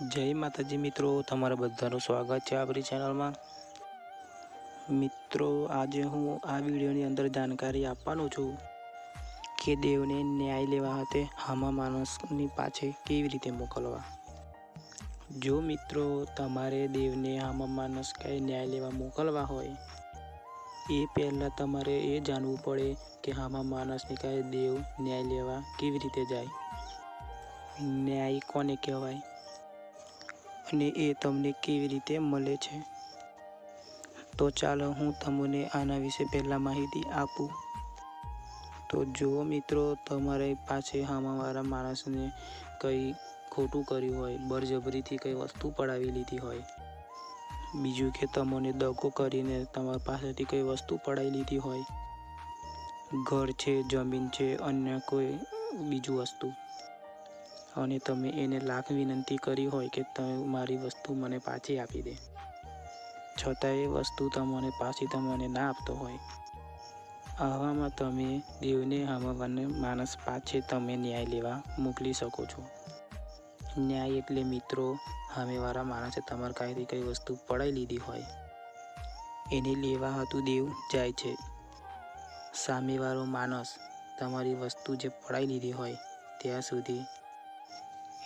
જય માતાજી મિત્રો, તમારા બધાનું સ્વાગત છે આપણી ચેનલમાં. મિત્રો, આજે હું આ વિડીયોની અંદર જાણકારી આપવાનો છું કે દેવને ન્યાય લેવા હાથે હામા માણસની પાછે કેવી રીતે મોકલવા? જો મિત્રો, તમારે દેવને હામા માણસ કંઈ ન્યાય લેવા મોકલવા હોય, એ પહેલાં તમારે એ જાણવું પડે કે હામા માણસને કાંઈ દેવ ન્યાય લેવા કેવી રીતે જાય. ન્યાય કોને કહેવાય? અને એ તમને કેવી રીતે મળે છે? તો ચાલો હું તમને આના વિશે પહેલાં માહિતી આપું. તો જુઓ મિત્રો, તમારે પાસે હામાવાળા માણસને કંઈ ખોટું કર્યું હોય, બળજબરીથી કંઈ વસ્તુ પડાવી લીધી હોય. બીજું કે તમને દગો કરીને તમારા પાસેથી કંઈ વસ્તુ પડાવી લીધી હોય. ઘર છે, જમીન છે, અન્ય કોઈ બીજું વસ્તુ. અને તમે એને લાખ વિનંતી કરી હોય કે તમે મારી વસ્તુ મને પાછી આપી દે. છતાં એ વસ્તુ તમને પાછી તમને ના આપતો હોય. આવામાં તમે દેવને હમાવાને માણસ પાછે તમે ન્યાય લેવા મોકલી શકો છો. ન્યાય એટલે મિત્રો સામેવાળા માણસે તમારા કાંઈથી કઈ વસ્તુ પડાવી લીધી હોય. એને લેવા હતું દેવ જાય છે. સામેવાળો માણસ તમારી વસ્તુ જે પડાવી લીધી હોય, ત્યાં સુધી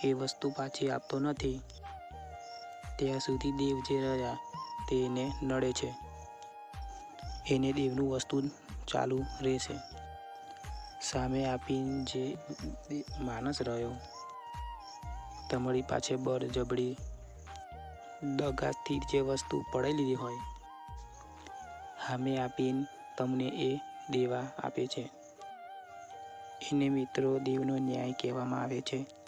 એ વસ્તુ પાછી આપતો નથી. ત્યાં સુધી દેવ જે રહ્યા તેને નડે છે, એને દેવનું વસ્તુ ચાલુ રહેશે. સામે આપીને જે માણસ રહ્યો, તમારી પાસે બળજબડી દગાથી જે વસ્તુ પડાવી લીધી હોય, સામે આપીને તમને એ દેવા આપે છે. એને મિત્રો, દેવનો ન્યાય કહેવામાં આવે છે.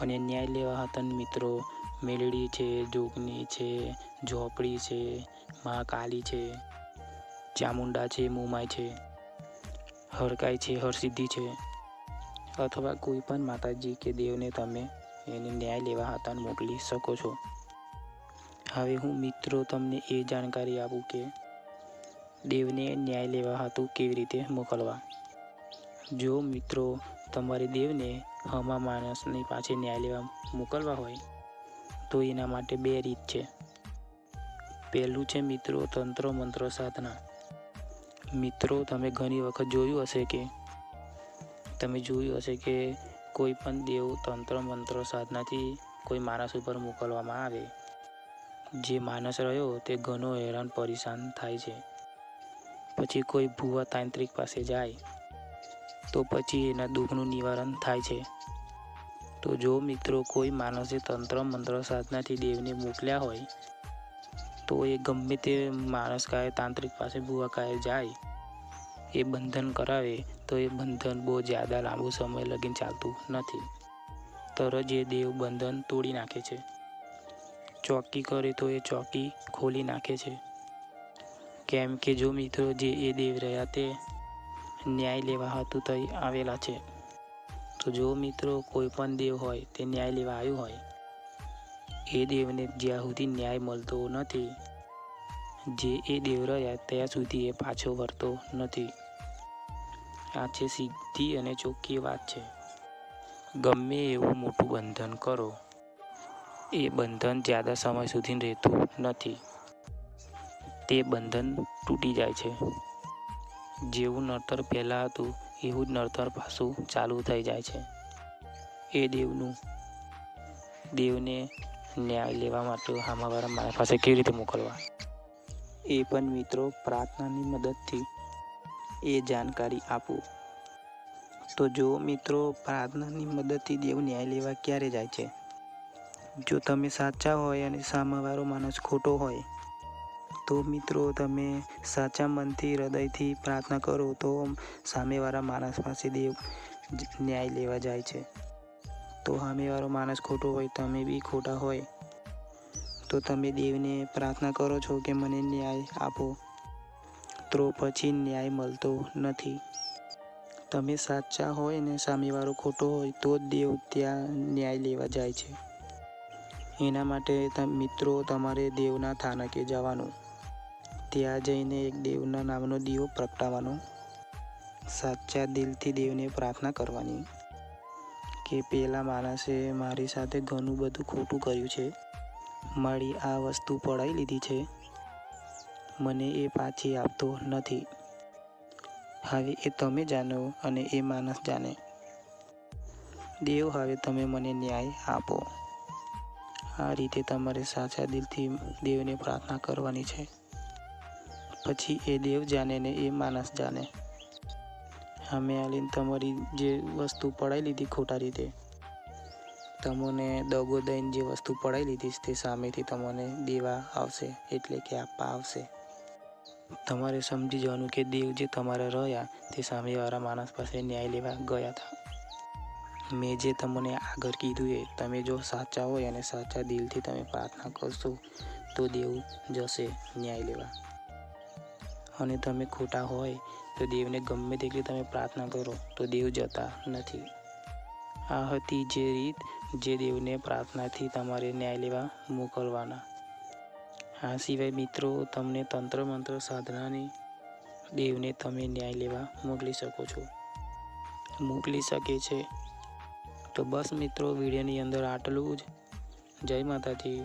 અને ન્યાય લેવા હતા મિત્રો. મેલડી છે, જોગની છે, ઝોપડી છે મહાકાલી છે, ચામુંડા છે મુમાય છે, હરકાઈ છે, હરસિદ્ધિ છે. અથવા કોઈ પણ માતાજી કે દેવને તમે એને ન્યાય લેવા હતા મોકલી શકો છો. હવે હું મિત્રો તમને એ જાણકારી આપું કે દેવને ન્યાય લેવા હતું કેવી રીતે મોકલવા? જો મિત્રો, તમારે દેવને હમા માણસની પાસે ન્યાય લેવા મોકલવા હોય તો એના માટે બે રીત છે. પહેલું છે મિત્રો તંત્ર મંત્ર સાધના. મિત્રો, તમે ઘણી વખત જોયું હશે કે તમે જોયું હશે કે કોઈ પણ દેવ તંત્ર મંત્ર સાધનાથી કોઈ માણસ ઉપર મોકલવામાં આવે. જે માણસ રહ્યો તે ઘણો હેરાન પરેશાન થાય છે. પછી કોઈ ભૂવા તાંત્રિક પાસે જાય તો પછી એના દુઃખનું નિવારણ થાય છે. તો જો મિત્રો કોઈ માણસે તંત્ર મંત્ર સાધનાથી દેવને મોકલ્યા હોય, તો એ ગમે તે માણસ કાંઈ તાંત્રિક પાસે ભૂવા કાંઈ જાય, એ બંધન કરાવે, તો એ બંધન બહુ જ્યાદા લાંબો સમય લગીને ચાલતું નથી. તરત એ દેવ બંધન તોડી નાખે છે. ચોકી કરે તો એ ચોકી ખોલી નાખે છે. કેમ કે જો મિત્રો જે એ દેવ રહ્યા તે ન્યાય લેવા હતું થઈ આવેલા છે. તો જો મિત્રો કોઈ પણ દેવ હોય, તે ન્યાય લેવા આવ્યું હોય, એ દેવને જ્યાં સુધી ન્યાય મળતો નથી, જે એ દેવ રહ્યા ત્યાં સુધી એ પાછો વળતો નથી. આ છે સીધી અને ચોખ્ખી વાત છે. ગમે એવું મોટું બંધન કરો, એ બંધન જ્યાદા સમય સુધી રહેતું નથી. તે બંધન તૂટી જાય છે. જેવું નડતર પહેલાં હતું, એવું જ નડતર પાછું ચાલુ થઈ જાય છે. એ દેવનું, દેવને ન્યાય લેવા માટે હામાવાળા મારા પાસે કેવી રીતે મોકલવા? એ પણ મિત્રો પ્રાર્થનાની મદદથી એ જાણકારી આપું. તો જો મિત્રો પ્રાર્થનાની મદદથી દેવ ન્યાય લેવા ક્યારે જાય છે? જો તમે સાચા હોય અને સામાવાળો માણસ ખોટો હોય તો મિત્રો તમે સાચા મનથી, હૃદયથી પ્રાર્થના કરો તો સામેવાળા માણસ પાસે દેવ ન્યાય લેવા જાય છે. તો સામેવાળો માણસ ખોટો હોય, તમે બી ખોટા હોય, તો તમે દેવને પ્રાર્થના કરો છો કે મને ન્યાય આપો. તો પછી ન્યાય મળતો નથી. તમે સાચા હોય ને સામેવાળો ખોટો હોય, તો જ દેવ ત્યાં ન્યાય લેવા જાય છે. એના માટે મિત્રો, તમારે દેવના થાનકે જવાનું. ત્યાં જઈને એક દેવના નામનો દીવો પ્રગટાવવાનો. સાચા દિલથી દેવને પ્રાર્થના કરવાની કે પેલા માણસે મારી સાથે ઘણું બધું ખોટું કર્યું છે. મારી આ વસ્તુ પડાવી લીધી છે. મને એ પાછી આપતો નથી. હવે એ તમે જાણો અને એ માણસ જાણે. દેવ, હવે તમે મને ન્યાય આપો. આ રીતે તમારે સાચા દિલથી દેવને પ્રાર્થના કરવાની છે. પછી એ દેવ જાણે ને એ માણસ જાણે. અમે આલીને તમારી જે વસ્તુ પડાવી લીધી ખોટા રીતે. તમને દગો દઈને જે વસ્તુ પડાવી લીધી તે સામેથી તમને દેવા આવશે, એટલે કે આપવા આવશે. તમારે સમજી જવાનું કે દેવ જે તમારા રહ્યા તે સામેવાળા માણસ પાસે ન્યાય લેવા ગયા હતા. મેં જે તમને આગળ કીધું એ તમે જો સાચા હોય અને સાચા દિલથી તમે પ્રાર્થના કરશો, તો દેવ જશે ન્યાય લેવા. અને તમે ખોટા હોય તો દેવને ગમે તેટલી તમે પ્રાર્થના કરો તો દેવ જતા નથી. આ હતી જે રીત જે દેવને પ્રાર્થનાથી તમારે ન્યાય લેવા મોકલવાના. આ સિવાય મિત્રો, તમને તંત્ર મંત્ર સાધનાની દેવને તમે ન્યાય લેવા મોકલી શકો છો. મોકલી શકે છે. તો બસ મિત્રો, વિડીયોની અંદર આટલું જ. જય માતાજી.